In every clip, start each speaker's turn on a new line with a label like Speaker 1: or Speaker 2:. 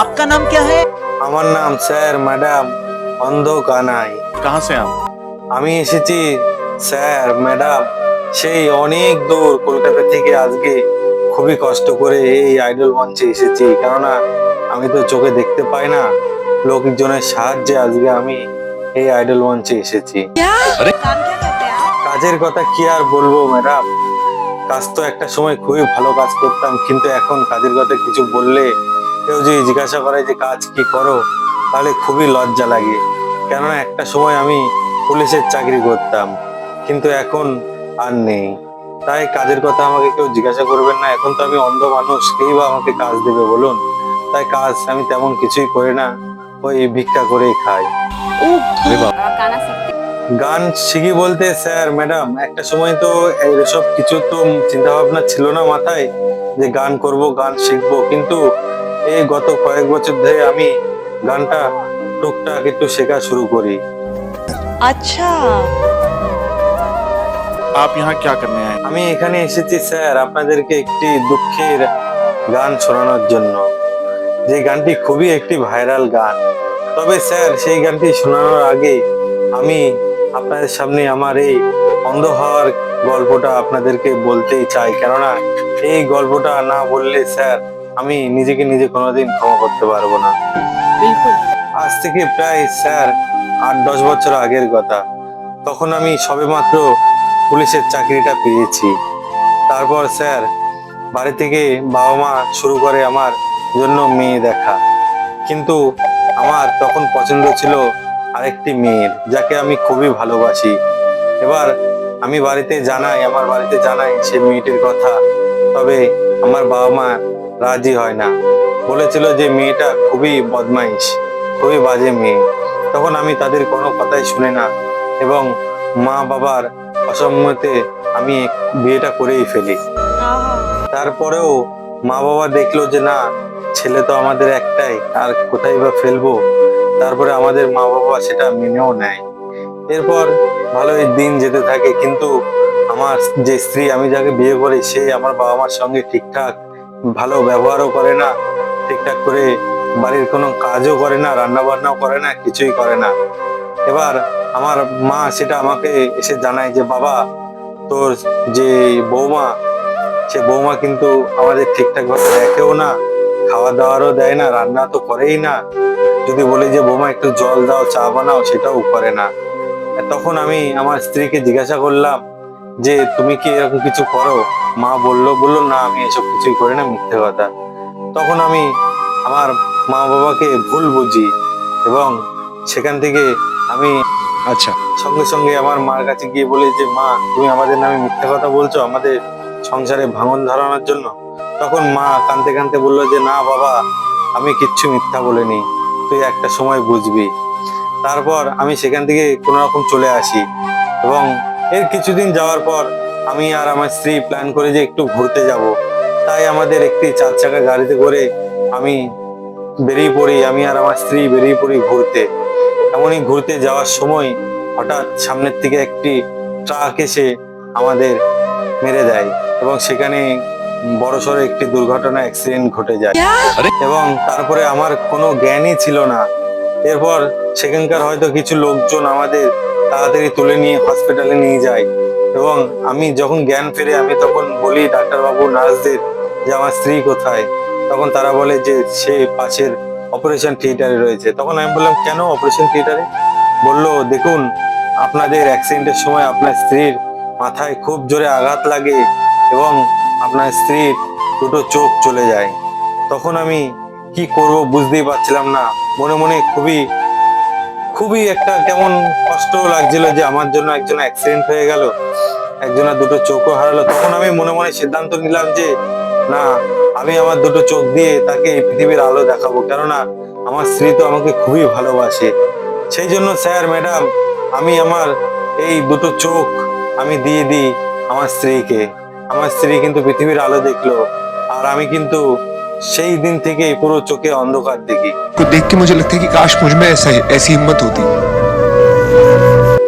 Speaker 1: आपका नाम क्या है
Speaker 2: আমার নাম স্যার ম্যাডাম অন্ধ কানাই
Speaker 3: कहाँ से आप
Speaker 2: আমি এসেছি স্যার ম্যাডাম সেই অনেক দূর কলকাতা থেকে আজকে খুবই কষ্ট করে এই আইডল মঞ্চে এসেছি কেননা আমি তো চোখে দেখতে পাই না লোকজনের সাহায্যে আজকে আমি এই আইডল মঞ্চে এসেছি
Speaker 4: काम क्या करते हैं आप
Speaker 2: কাজের কথা কি আর বলবো ম্যাডাম কাজ তো একটা সময় খুবই ভালো কাজ করতাম কিন্তু এখন কাজের কথা কিছু বললে কেউ যদি জিজ্ঞাসা করে যে কাজ কি করো? তাহলে খুবই লজ্জা লাগে। কেননা একটা সময় আমি পুলিশের চাকরি করতাম কিন্তু এখন আর নেই। তাই কাজের কথা আমাকে কেউ জিজ্ঞাসা করবেন না। এখন তো আমি অন্ধ মানুষ কেই বা আমাকে কাজ দেবে বলুন? তাই কাজ আমি তেমন কিছুই করি না ওই ভিক্ষা করেই খাই। গান শিখি বলতে স্যার ম্যাডাম একটা সময় তো এইসব কিছু তো চিন্তা ভাবনা ছিল না মাথায় যে গান করব গান শিখব। কিন্তু এই গত কয়েক বছর ধরে আমি গানটা টুকটাক একটু শেখা শুরু করি।
Speaker 4: আচ্ছা।
Speaker 3: আপ ইহা ক্যা করনে আয়ে
Speaker 2: আমি এখানে এসেছি স্যার আপনাদেরকে একটি দুঃখের গান শোনানোর জন্য। যে গানটি খুবই একটি ভাইরাল গান। তবে স্যার সেই গানটি শোনানোর আগে আমি আপনাদের সামনে আমার এই অন্ধ হওয়ার গল্পটা আপনাদেরকে বলতেই চাই। কেননা এই গল্পটা না বললে স্যার আমি নিজেকে নিজে কোনোদিন ক্ষমা করতে পারব না। আজ থেকে প্রায় স্যার আট দশ বছর আগের কথা। তখন আমি সবেমাত্র পুলিশের চাকরিটা পেয়েছি। তারপর স্যার বাড়ি থেকে বাবা মা শুরু করে আমার জন্য মেয়ে দেখা। কিন্তু আমার তখন পছন্দ ছিল আরেকটি মেয়ের যাকে আমি খুবই ভালোবাসি। এবার আমি বাড়িতে জানাই আমার বাড়িতে জানাই সে মেয়েটির কথা। তবে আমার বাবা মা রাজি হয় না। বলেছিল যে, মেয়েটা খুবই বদমাইশ, খুবই বাজে মেয়ে। তখন আমি তাদের কোনো কথাই শুনে না এবং মা বাবার অসম্মতে আমি বিয়েটা করেই ফেলি। তারপরেও মা বাবা দেখল যে, না, ছেলে তো আমাদের একটাই, আর কোথায় বা ফেলব? তারপরে আমাদের মা বাবা সেটা মেনেও নেয়। এরপর ভালোই দিন যেতে থাকে, কিন্তু আমার যে স্ত্রী, আমি যাকে বিয়ে করি, সে আমার বাবা মার সঙ্গে ঠিকঠাক ভালো ব্যবহারও করে না, ঠিকঠাক করে বাড়ির কোনো কাজও করে না রান্না বান্নাও করে না, কিছুই করে না। এবার আমার মা সেটা আমাকে এসে জানায় যে, বাবা, তোর যে বৌমা, সে বৌমা কিন্তু আমাদের ঠিকঠাক ভাবে দেখেও না খাওয়া দাওয়ারও দেয় না, রান্না তো করেই না। যদি বলি যে, বৌমা, একটু জল দাও, চা বানাও, সেটাও করে না। তখন আমি আমার স্ত্রীকে জিজ্ঞাসা করলাম যে, তুমি কি এরকম কিছু করো? মা বলল বলল না আমি এসব কিছুই করি না মিথ্যে কথা। তখন আমি আমার মা বাবাকে ভুল বুঝি এবং সেখান থেকে আমি
Speaker 3: আচ্ছা।
Speaker 2: সঙ্গে সঙ্গে আমার মার কাছে গিয়ে বলি যে মা তুমি আমাদের নামে মিথ্যে কথা বলছো আমাদের সংসারে ভাঙন ধরানোর জন্য। তখন মা কানতে কানতে বলল যে না বাবা আমি কিচ্ছু মিথ্যা বলিনি তুই একটা সময় বুঝবি। তারপর আমি সেখান থেকে কোনো রকম চলে আসি এবং এর কিছুদিন যাওয়ার পর আমি আর আমার স্ত্রী প্ল্যান করে যে একটু ঘুরতে যাব। তাই আমাদের একটি চার চাকা গাড়িতে করে আমি বেরিয়ে পড়ি আমি আর আমার স্ত্রী বেরিয়ে পড়ি ঘুরতে। এমনই ঘুরতে যাওয়ার সময় হঠাৎ সামনের থেকে একটি ট্রাক এসে আমাদের মেরে দেয় এবং সেখানে বড়সড় একটি দুর্ঘটনা অ্যাক্সিডেন্ট ঘটে যায়। এবং তারপরে আমার কোনো জ্ঞানই ছিল না। এরপর সেখানকার হয়তো কিছু লোকজন আমাদের তাড়াতাড়ি তুলে নিয়ে হসপিটালে নিয়ে যায়। এবং আমি যখন জ্ঞান ফেরে আমি তখন বলি ডাক্তারবাবু, নার্সদের যে আমার স্ত্রী কোথায়? তখন তারা বলে যে সে পাশের অপারেশন থিয়েটারে রয়েছে। তখন আমি বললাম, কেন অপারেশন থিয়েটারে বলল, দেখুন, আপনাদের অ্যাক্সিডেন্টের সময় আপনার স্ত্রীর মাথায় খুব জোরে আঘাত লাগে এবং আপনার স্ত্রীর দুটো চোখ চলে যায়। তখন আমি কি করব বুঝতেই পারছিলাম না। মনে মনে খুবই খুবই একটা কেমন কষ্ট লাগছিল যে আমার জন্য একজন অ্যাক্সিডেন্ট হয়ে গেল, একজনের দুটো চোখও হারালো। তখন আমি মনে মনে সিদ্ধান্ত নিলাম যে, না, আমি আমার দুটো চোখ দিয়ে তাকে এই পৃথিবীর আলো দেখাবো। কেননা আমার স্ত্রী তো আমাকে খুবই ভালোবাসে। সেই জন্য স্যার, ম্যাডাম, আমি আমার এই দুটো চোখ আমি দিয়ে দিই আমার স্ত্রীকে। আমার স্ত্রী কিন্তু পৃথিবীর আলো দেখল। আর আমি কিন্তু সেই দিন থেকে পুরো চোখে অন্ধকার দেখি
Speaker 5: को देख के मुझे लगता है कि काश मुझ में ऐसा ऐसी हिम्मत होती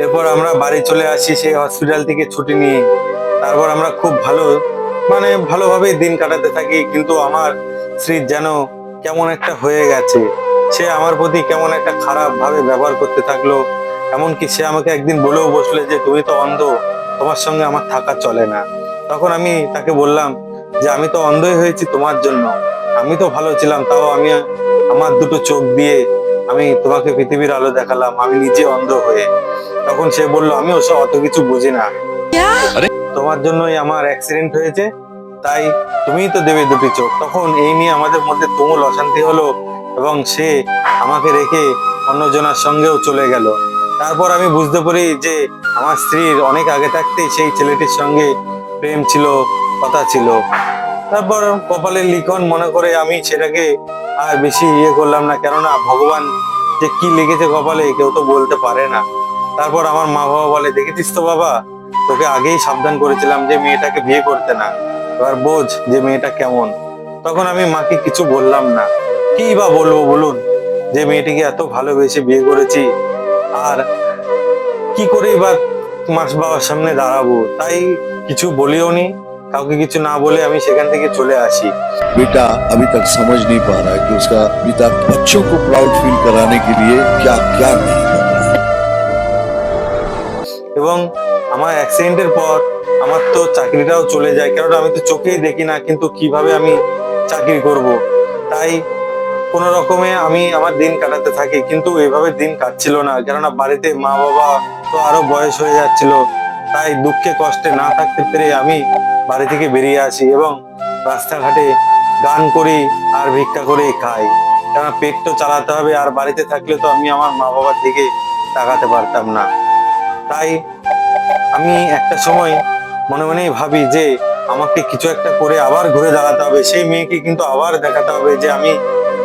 Speaker 2: এরপর আমরা বাড়ি চলে আসি সেই হসপিটাল থেকে ছুটি নিয়ে তারপর আমরা খুব ভালো মানে ভালোভাবেই দিন কাটাতে থাকি কিন্তু আমার স্ত্রী যেন কেমন একটা হয়ে গেছে সে আমার প্রতি কেমন একটা খারাপ ভাবে ব্যবহার করতে থাকলো এমনকি সে আমাকে একদিন বলেও বসলে যে তুমি তো অন্ধ তোমার সঙ্গে আমার থাকা চলে না তখন আমি তাকে বললাম যে আমি তো অন্ধই হয়েছি তোমার জন্য আমি তো ভালো ছিলাম তাও আমি আমার দুটো চোখ দিয়ে আমি তোমাকে পৃথিবীর আলো দেখালাম আমি নিজে অন্ধ হয়ে। তখন সে বলল আমি ওসব অত কিছু বুঝি না। তোমার জন্যই আমার অ্যাক্সিডেন্ট হয়েছে তাই তুমিই তো দেবে দুটি চোখ। তখন এই নিয়ে আমাদের মধ্যে তুমুল অশান্তি হলো এবং সে আমাকে রেখে অন্যজনের সঙ্গেও চলে গেল। তারপর আমি বুঝতে পারি যে আমার স্ত্রীর অনেক আগে থাকতেই সেই ছেলেটির সঙ্গে প্রেম ছিল কথা ছিল। তারপর কপালের লিখন মনে করে আমি সেটাকে আর বেশি ইয়ে করলাম না। কেননা ভগবান যে কি লিখেছে কপালে কেউ তো বলতে পারে না। তারপর আমার মা বাবা বলে, দেখেছিস তো বাবা, তোকে আগেই সাবধান করেছিলাম যে মেয়েটাকে বিয়ে করতে না। এবার বোঝ যে মেয়েটা কেমন। তখন আমি মাকে কিছু বললাম না। কি বা বলব বলুন? যে মেয়েটিকে এত ভালোবেসে বিয়ে করেছি, আর কি করে বা মাস বাবার সামনে দাঁড়াবো? তাই কিছু বলিও নি কাউকে কিছু না বলে আমি সেখান থেকে চলে আসি
Speaker 6: बेटा अभी तक समझ नहीं पा रहा है कि उसका पिता बच्चों को प्राउड फील कराने के लिए क्या क्या नहीं कर रहा है
Speaker 2: এবং আমার অ্যাক্সিডেন্টের পর আমার তো চাকরিটাও চলে যায় কেননা আমি তো চোখেই দেখি না কিন্তু কিভাবে আমি চাকরি করব তাই কোনো রকমে আমি আমার দিন কাটাতে থাকি কিন্তু এভাবে দিন কাটছিল না কেননা বাড়িতে মা বাবা তো আরো বয়স হয়ে যাচ্ছিল তাই দুঃখে কষ্টে না থাকতে পেরে আমি বাড়ি থেকে বেরিয়ে আসি এবং রাস্তাঘাটে গান করি আর ভিক্ষা করে খাই কেননা পেট তো চালাতে হবে আর বাড়িতে থাকলে তো আমি আমার মা বাবার দিকে তাকাতে পারতাম না তাই আমি একটা সময় মনে মনেই ভাবি যে আমাকে কিছু একটা করে আবার ঘুরে দাঁড়াতে হবে সেই মেয়েকে কিন্তু আবার দেখাতে হবে যে আমি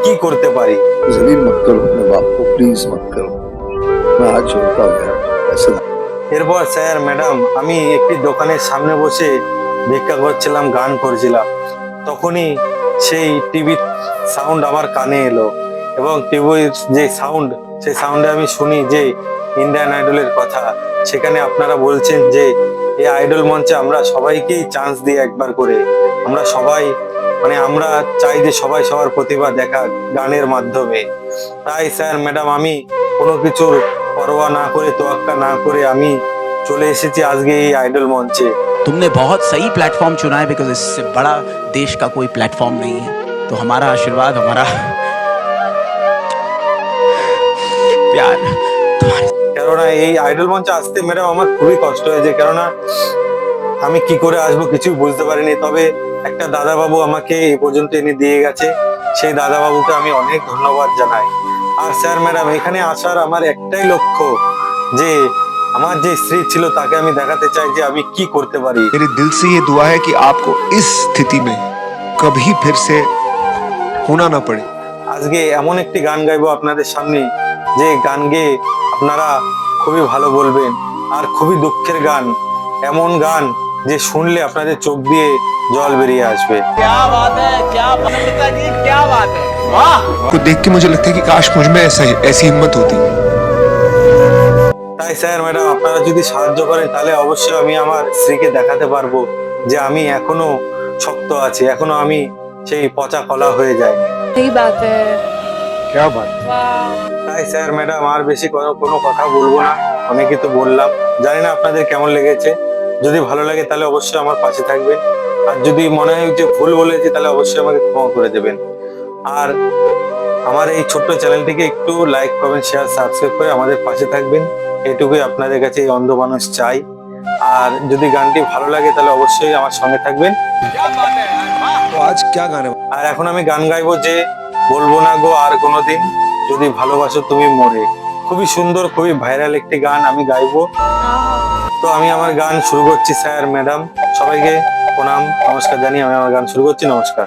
Speaker 2: কি করতে পারি
Speaker 6: जलील मत करो अपने बाप को प्लीज मत करो मैं हाथ जोड़ता हूँ यार ऐसे
Speaker 2: এরপর স্যার ম্যাডাম আমি একটি দোকানের সামনে বসে ভিক্ষা করছিলাম, গান করছিলাম। তখনই সেই টিভির সাউন্ড আমার কানে এলো এবং টিভির যে সাউন্ড সেই সাউন্ডে আমি শুনি যে ইন্ডিয়ান আইডলের কথা। সেখানে আপনারা বলছেন যে এই আইডল মঞ্চে আমরা সবাইকেই চান্স দিই একবার করে। আমরা সবাই মানে আমরা চাই যে সবাই সবার প্রতিভা দেখা গানের মাধ্যমে। তাই স্যার ম্যাডাম আমি কোনো কিছুর পরোয়া না করে, তোয়াক্কা না করে আমি চলে এসেছি আজকে এই আইডল মঞ্চে।
Speaker 1: तुमने बहुत सही प्लेटफॉर्म चुना है बिकॉज इससे बड़ा देश का कोई प्लेटफॉर्म नहीं है तो हमारा आशीर्वाद हमारा प्यार तुम्हारे
Speaker 2: কেননা এই আইডল মঞ্চে আসতে ম্যাডাম আমার খুবই কষ্ট হয়েছে কেননা আমি কি করে আসবো কিছুই বুঝতে পারিনি তবে একটা দাদাবাবু আমাকে এই পর্যন্ত এনে দিয়ে গেছে সেই দাদাবাবুকে আমি অনেক ধন্যবাদ জানাই আর স্যার ম্যাডাম এখানে আসার আমার একটাই লক্ষ্য যে আমার যে স্ত্রী ছিল তাকে আমি দেখাতে চাই যে আমি কি করতে পারি
Speaker 5: मेरे दिल से ये दुआ है कि आपको इस स्थिति में कभी फिर से होना ना पड़े
Speaker 2: আজকে এমন একটি গান গাইবো আপনাদের সামনে যে গান গেয়ে আপনারা খুবই ভালো বলবেন আর খুবই দুঃখের গান এমন গান যে শুনলে আপনাদের চোখ দিয়ে জল বেরিয়ে আসবে
Speaker 5: को देख के मुझे लगता है कि काश मुझ में ऐसा ऐसी हिम्मत होती
Speaker 2: তাই স্যার ম্যাডাম আপনারা যদি সাহায্য করেন তাহলে অবশ্যই আমি আমার স্ত্রীকে দেখাতে পারবো যে আমি এখনো শক্ত আছি এখনো আমি সেই পচা কলা হয়ে যাই
Speaker 4: सही बात है
Speaker 5: क्या बात
Speaker 4: वाह
Speaker 2: তাই স্যার ম্যাডাম আর বেশি কোনো কোনো কথা বলবো না অনেকই তো বললাম জানি না আপনাদের কেমন লেগেছে যদি ভালো লাগে তাহলে অবশ্যই আমার পাশে থাকবেন আর যদি মনে হয় যে ভুল বলেছি তাহলে অবশ্যই আমাকে ক্ষমা করে দেবেন আর আমার এই ছোট্ট চ্যানেলটিকে একটু লাইক কমেন্ট শেয়ার সাবস্ক্রাইব করে আমাদের পাশে থাকবেন। এটুকুই আপনাদের কাছে এই অন্ধ মানুষ চাই। আর যদি গানটি ভালো লাগে তাহলে অবশ্যই আমার সঙ্গে থাকবেন।
Speaker 5: আজ ক্যা গান
Speaker 2: আর এখন আমি গান গাইবো যে বলব না গো আর কোনোদিন যদি ভালোবাসো তুমি মরে। খুবই সুন্দর খুবই ভাইরাল একটি গান আমি গাইবো। তো আমি আমার গান শুরু করছি স্যার ম্যাডাম। সবাইকে প্রণাম নমস্কার জানি আমি আমার গান শুরু করছি নমস্কার।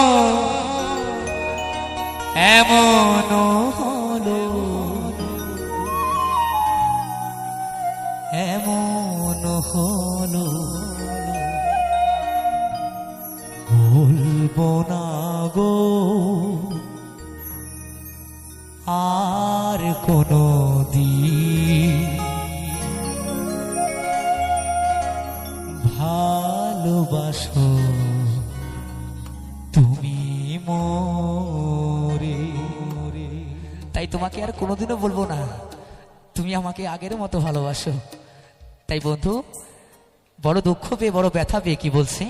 Speaker 7: বলব না গো। আর কোনো দিন ভালোবাসো তুমি মোরে। তাই তোমাকে আর কোনোদিনও বলব না, তুমি আমাকে আগের মতো ভালোবাসো। তাই বন্ধু, বড় দুঃখ পেয়ে, বড় ব্যথা পেয়ে কি বলছে?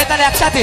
Speaker 7: তালে তালে একসাথে?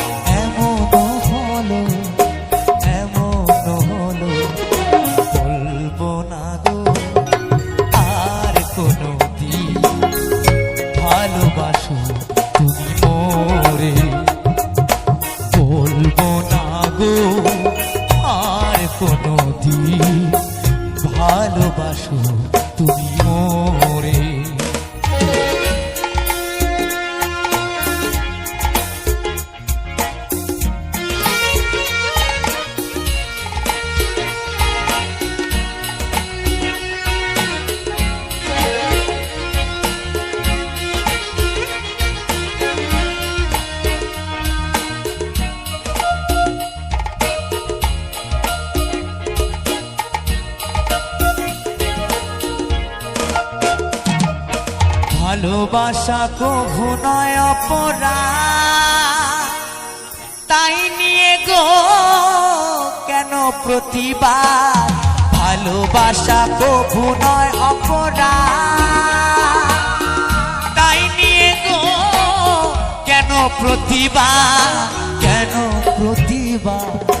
Speaker 7: ভালোবাসা কভু নয় অপরা তাই নিয়ে গো, কেন প্রতিবাদ? ভালোবাসা কভু নয় অপরা তাই নিয়ে গো, কেন প্রতিবাদ? কেন প্রতিবাদ?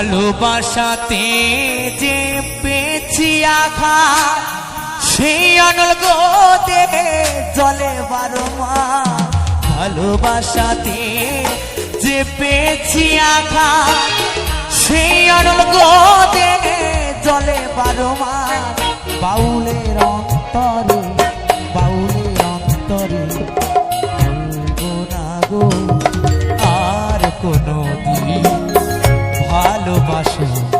Speaker 7: ভালোবাসাতে যে পেয়েছি আঘাত। সেই অনল গো দেহে জলে বারো মা। ভালোবাসাতে যে পেয়েছি আঘাত। সেই অনল গোদে জলে বারো মা। বাউলের অন্তরে বাউলের অন্তরে আর কোনো দিন ভালোবাসো।